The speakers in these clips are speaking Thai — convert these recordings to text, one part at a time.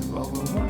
จะ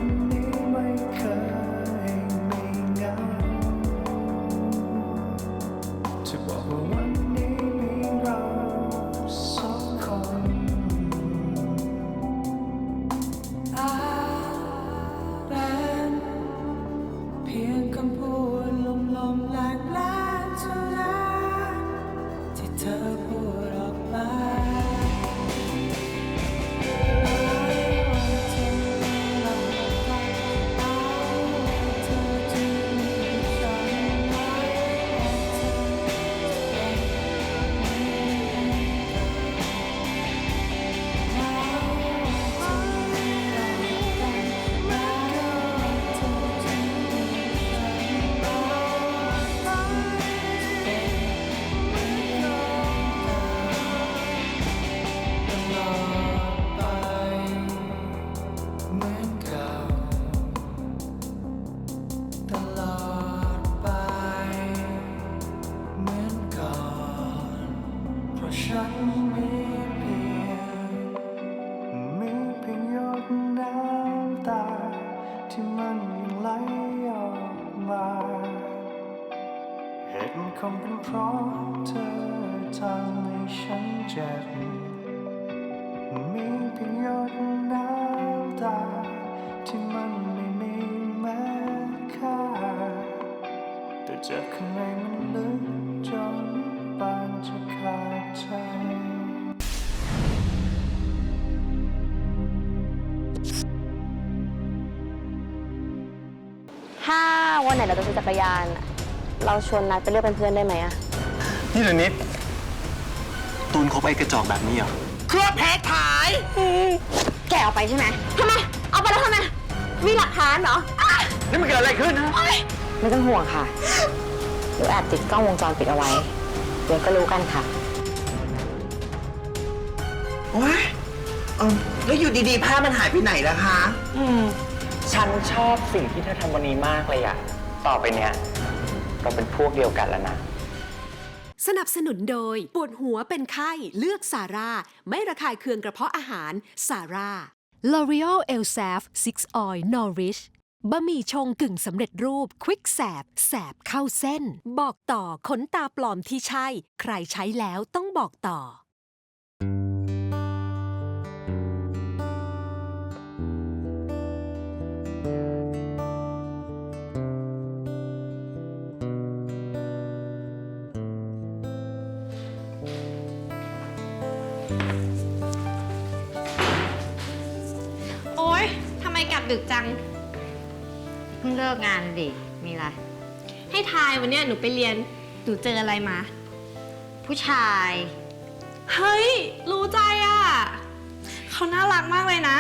เจ็บข้างในมันลึกจนปานจะขาดใจถ้าวันไหนเราจะซื้อจักรยานอะเราชวนนัดไปเลือกเป็นเพื่อนได้ไหมอะนี่เดี๋ยวนี้ตูนคบไอ้กระจอกแบบนี้เหรอเครื่องเพชรขาย แกเอาไปใช่ไหมทำไม เอาไปแล้วทำไม มีหลักฐานเหรออะนี่มันเกิดอะไรขึ้นนะ ไม่ต้องห่วงค่ะหนูแอบติดกล้องวงจรปิดเอาไว้ เดี๋ยวก็รู้กันค่ะ โอ้ยเออแล้วอยู่ดีๆ ผ้ามันหายไปไหนล่ะคะฉันชอบสิ่งที่เธอทำวันนี้มากเลยอะต่อไปเนี้ยเราเป็นพวกเดียวกันแล้วนะ สนับสนุนโดย ปวดหัวเป็นไข้เลือกซาร่า ไม่ระคายเคืองกระเพาะอาหารซาร่า L'Oreal e l s a f 6 Oil Nourish บะหมี่ชงกึ่งสำเร็จรูปควิกแสบแสบเข้าเส้น บอกต่อขนตาปลอมที่ใช่ ใครใช้แล้วต้องบอกต่อ โอ๊ย ทำไมกลับดึกจัง ลิกงานดิ มีอะไร ให้ทายวันเนี้ยหนูไปเรียน หนูเจออะไรมา ผู้ชาย เฮ้ย รู้ใจอะ เขาน่ารักมากเลยนะ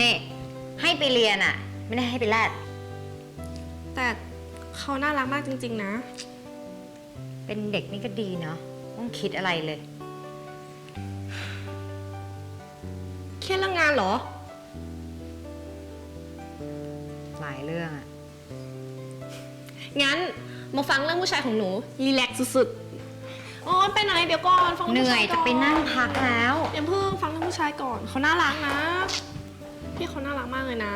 นี่ ให้ไปเรียนอะไม่ได้ให้ไปแลดแต่เขาน่ารักมากจริง ๆ นะ เป็นเด็กนี่ก็ดีเนาะต้องคิดอะไรเลย เครียดเรื่องงานเหรอายเรื่องอะงั้นมาฟังเรื่องผู้ชายของหนูรีแลกซ์สุดๆโอ๊ยไปไหนเดี๋ยวก่อนฟังเหเรื่องนื่อยผู้ชาจะก่ไปนั่งพักแล้ว อย่าเพิ่งฟังเรื่องผู้ชายก่อนเขาน่ารักนะ พี่เขาน่ารักมากเลยนะ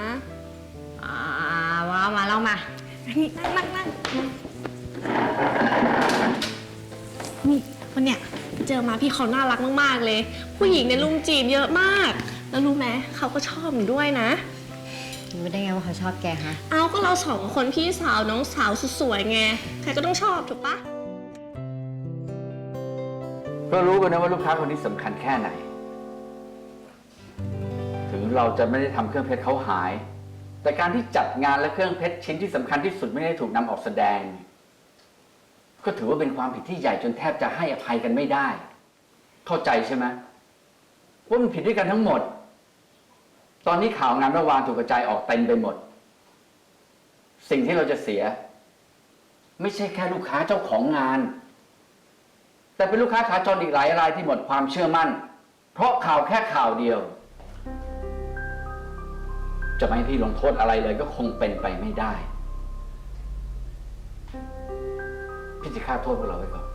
อ่าว้าวมาเล่ามานี่นั่งนั่งนั่งนี่วันเนี้ยเจอมาพี่เขาน่ารักมากๆเลย ผู้หญิงในยลุมจีบเยอะมาก แล้วรู้ไหมเขาก็ชอบหนูด้วยนะ รู้ได้ไงว่าเขาชอบแกฮะเอาก็เราสองคนพี่สาวน้องสาวสุดสวยไง ใครก็ต้องชอบถูกปะก็รู้กันนะว่าลูกค้าคนนี้สำคัญแค่ไหน ถึงเราจะไม่ได้ทำเครื่องเพชรเขาหาย แต่การที่จัดงานและเครื่องเพชรชิ้นที่สำคัญที่สุดไม่ได้ถูกนำออกแสดง ก็ถือว่าเป็นความผิดที่ใหญ่จนแทบจะให้อภัยกันไม่ได้ เข้าใจใช่ไหมว่ามันผิดด้วยกันทั้งหมด ตอนนี้ข่าวงานเมื่อวานถูกกระจายออกเต็มไปหมด สิ่งที่เราจะเสีย ไม่ใช่แค่ลูกค้าเจ้าของงาน แต่เป็นลูกค้าขาจรอีกหลายรายที่หมดความเชื่อมั่น เพราะข่าวแค่ข่าวเดียว จะไม่ให้พี่ลงโทษอะไรเลยก็คงเป็นไปไม่ได้ พี่จะฆ่าโทษพวกเราไว้ก่อน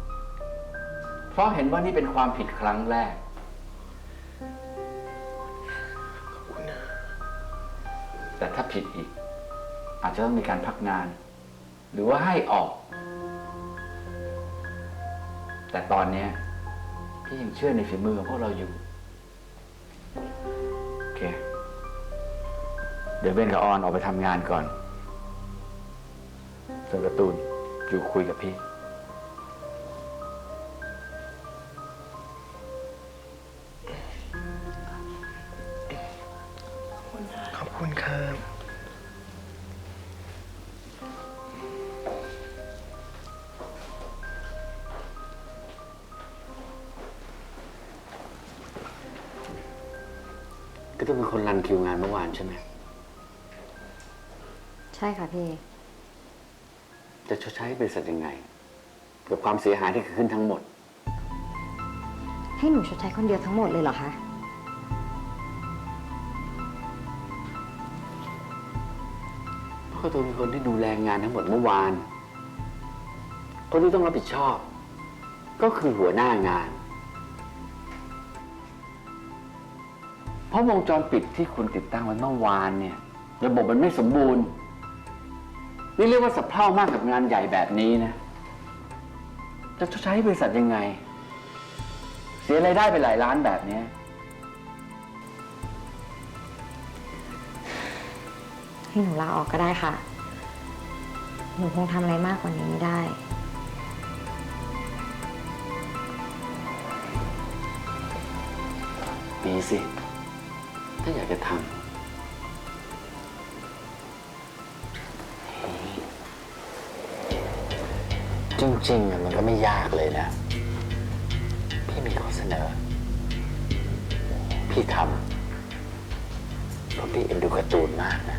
เพราะเห็นว่านี่เป็นความผิดครั้งแรก แต่ถ้าผิดอีก อาจจะต้องมีการพักงาน หรือว่าให้ออก แต่ตอนนี้พี่ยังเชื่อในฝีมือของพวกเราอยู่ โอเค เดี๋ยวเบนกับออนออกไปทำงานก่อนส่วนการ์ตูนอยู่คุยกับพี่ ก็ต้องเป็นคนรันคิวงานเมื่อวานใช่ไหมใช่ค่ะพี่ จะชดใช้บริษัทยังไง กับความเสียหายที่เกิดขึ้นทั้งหมด ให้หนูชดใช้คนเดียวทั้งหมดเลยเหรอคะ เพราะตัวเป็นคนที่ดูแลงานทั้งหมดเมื่อวาน คนที่ต้องรับผิดชอบ ก็คือหัวหน้างาน เพราะวงจรปิดที่คุณติดตั้งไว้เมื่อวานเนี่ย ระบบมันไม่สมบูรณ์ นี่เรียกว่าสับเพร่ามากกับงานใหญ่แบบนี้นะ จะชดใช้ให้บริษัทยังไง เสียรายได้ไปหลายล้านแบบเนี้ยให้หนูลาออกก็ได้ค่ะ หนูคงทำอะไรมากกว่านี้ไม่ได้มีสิ ถ้าอยากจะทำจริงๆอะมันก็ไม่ยากเลยนะ พี่มีข้อเสนอ พี่ทำเพราะพี่เอ็นดูการ์ตูนมากนะ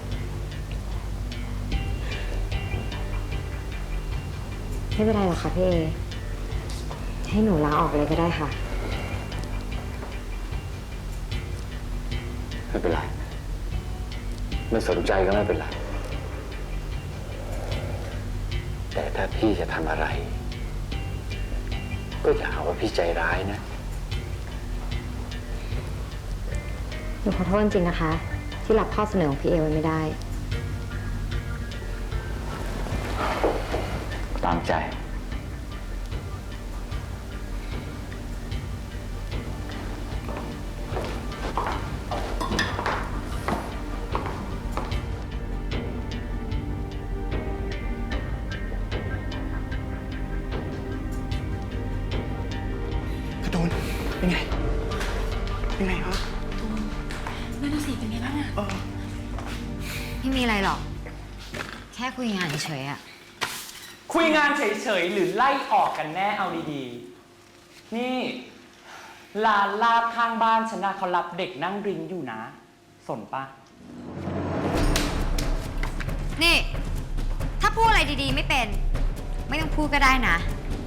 ไม่เป็นไรหรอกค่ะพี่เอ ให้หนูลาออกเลยก็ได้ค่ะ ไม่เป็นไร ไม่สนใจก็ไม่เป็นไร แต่ถ้าพี่จะทำอะไร ก็อย่าหาว่าพี่ใจร้ายนะ หนูขอโทษจริงๆนะคะ ที่รับข้อเสนอของพี่เอไว้ไม่ได้ ตามใจ หรอก แค่คุยงานเฉยๆอะคุยงานเฉยๆ หรือไล่ออกกันแน่เอาดีๆ นี่ร้านลาบข้างบ้านฉันนะเขารับเด็กนั่งดริงอยู่นะ สนปะนี่ ถ้าพูดอะไรดีๆไม่เป็น ไม่ต้องพูดก็ได้นะ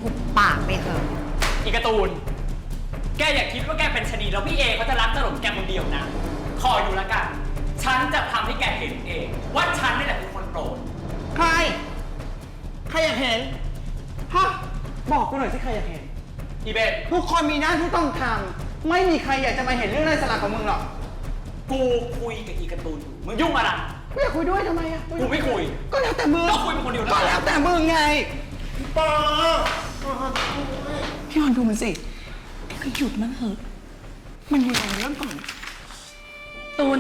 หุบปากไปเถอะ อีการ์ตูน แกอย่าคิดว่าแกเป็นชะนีแล้วพี่เอเขาจะรักตลกแกคนเดียวนะคอยดูแล้วกัน ฉันจะทำให้แกเห็นเอง ว่าฉันนี่แหละเป็นคนโปรด ใคร ใครอยากเห็น ฮะ บอกกูหน่อยสิใครอยากเห็น อีเบนทุกคนมีหน้าที่ต้องทำ ไม่มีใครอยากจะมาเห็นเรื่องไร้สาระของมึงหรอก กูคุยกับอีการ์ตูนอยู่มึงยุ่งอะไร ไม่อยากคุยด้วยทำไมอะกูไม่คุยก็แล้วแต่มึงก็คุยเป็นคนเดียวนะก็แล้วแต่มึงไงพี่ปอพี่ออนดูมันสิก็หยุดมันเถอะ มันมีอะไรเรื่องก่อน ตูน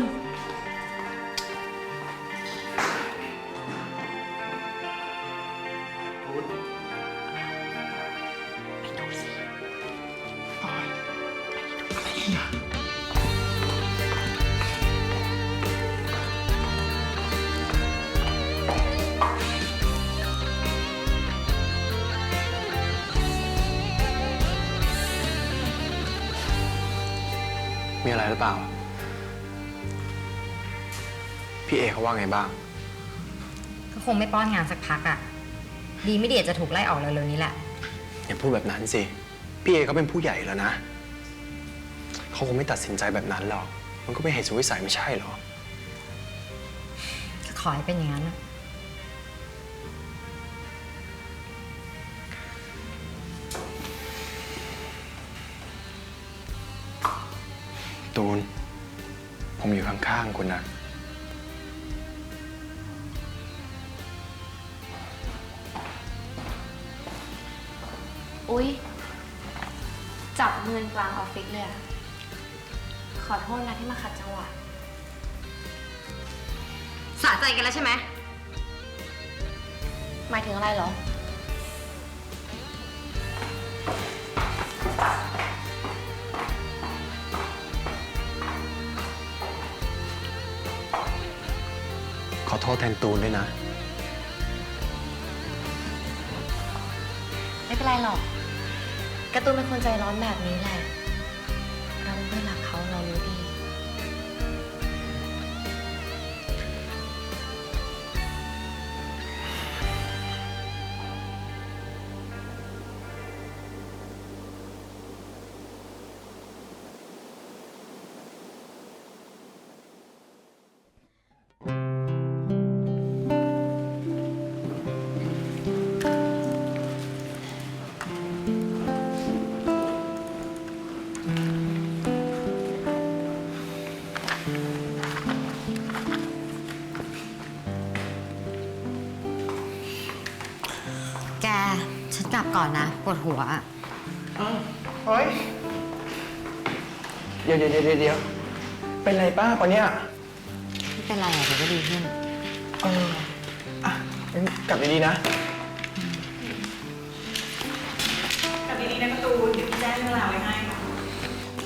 มีอะไรอะไรหรือเปล่า พี่เอเขาว่าไงบ้าง ก็คงไม่ป้อนงานสักพักอะดีไม่ดีอาจจะถูกไล่ออกเร็วๆนี้แหละ อย่าพูดแบบนั้นสิ พี่เอเขาเป็นผู้ใหญ่แล้วนะ เขาคงไม่ตัดสินใจแบบนั้นหรอก มันก็เป็นเหตุสุดวิสัยไม่ใช่เหรอ ก็ขอให้เป็นอย่างนั้นนะ ตูน ผมอยู่ข้างๆคุณนะ อุ๊ย จับมือกลางออฟฟิศเลยอะขอโทษนะที่มาขัดจังหวะ สะใจกันแล้วใช่ไหม หมายถึงอะไรเหรอ โทษแทนตูนด้วยนะ ไม่เป็นไรหรอกการ์ตูนเป็นคนใจร้อนแบบนี้แหละ กลับก่อนนะปวดหัวอะเฮ้ย เดี๋ยวเดี๋ยวเดี๋ยวเดี๋ยวเป็นไรป้าปะเนี่ยไม่เป็นไรอะเดี๋ยวก็ดีขึ้น เอออะงั้นกลับดีๆนะ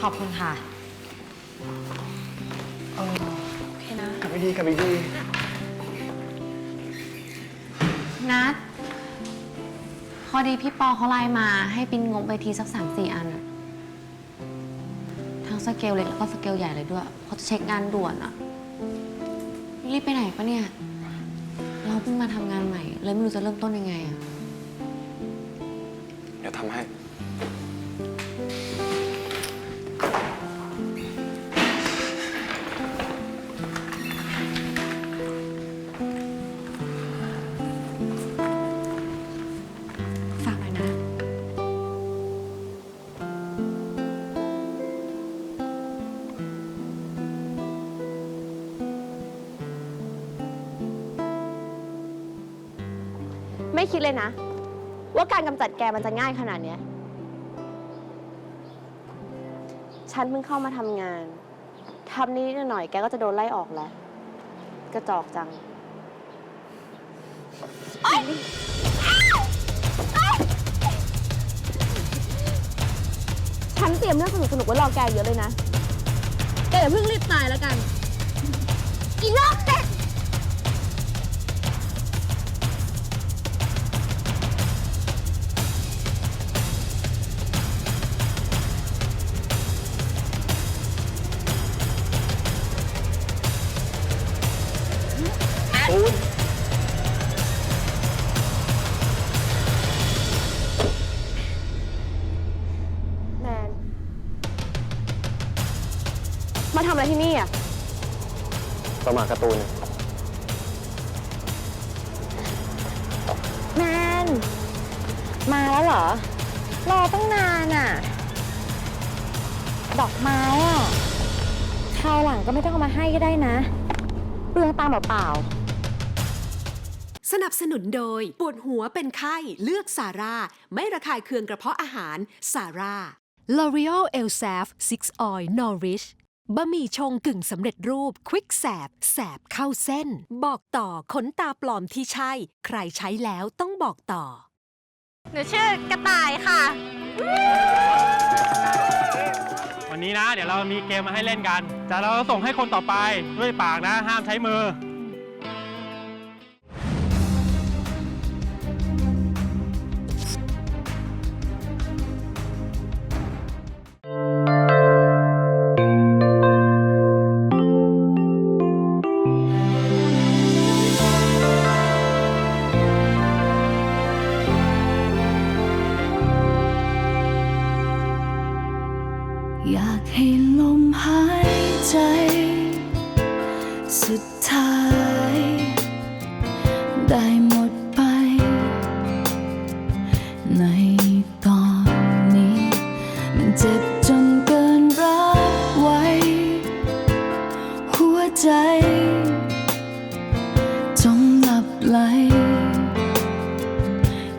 ขอบคุณค่ะ เออโอเคนะ กลับดีๆกลับดีนัด พอดีพี่ปอเขาไลน์มาให้ปินงบไปทีสักสามสี่อันอะทั้งสเกลเล็กแล้วก็สเกลใหญ่เลยด้วยเขาจะเช็คงานด่วนอะรีบไปไหนปะเนี่ย เราเพิ่งมาทำงานใหม่ เลยไม่รู้จะเริ่มต้นยังไงอะ เดี๋ยวทำให้ ไม่คิดเลยนะ ว่าการกำจัดแกมันจะง่ายขนาดเนี้ย ฉันเพิ่งเข้ามาทำงานทำนิดๆหน่อยๆแกก็จะโดนไล่ออกแล้ว กระจอกจัง ฉันเตรียมเรื่องสนุกๆไว้รอแกเยอะเลยนะ แกอย่าเพิ่งรีบตายแล้วกัน อีโรคเด็ก การ์ตูนแมนมาแล้วเหรอ รอตั้งนานอะ ดอกไม้อะคราวหลังก็ไม่ต้องเอามาให้ก็ได้นะ เปลืองตังค์เปล่าๆ สนับสนุนโดย ปวดหัวเป็นไข้ เลือกซาร่า ไม่ระคายเคืองกระเพาะอาหารซาร่า L'Oreal Elsaf 6 Oil Nourish บะหมี่ชงกึ่งสำเร็จรูปควิกแสบแสบเข้าเส้น บอกต่อขนตาปลอมที่ใช่ ใครใช้แล้วต้องบอกต่อ หนูชื่อกระต่ายค่ะ วันนี้นะ เดี๋ยวเรามีเกมมาให้เล่นกัน แต่เราจะส่งให้คนต่อไปด้วยปากนะ ห้ามใช้มือ ให้ลมหายใจ สุดท้าย ได้หมดไป ในตอนนี้ มันเจ็บจนเกินรับไว้ หัวใจจงหลับไหล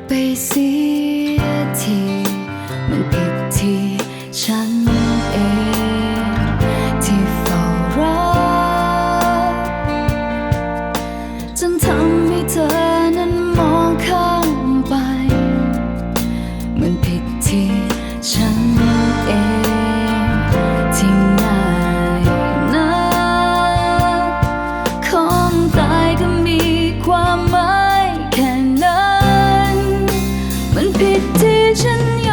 ไปเสีย ด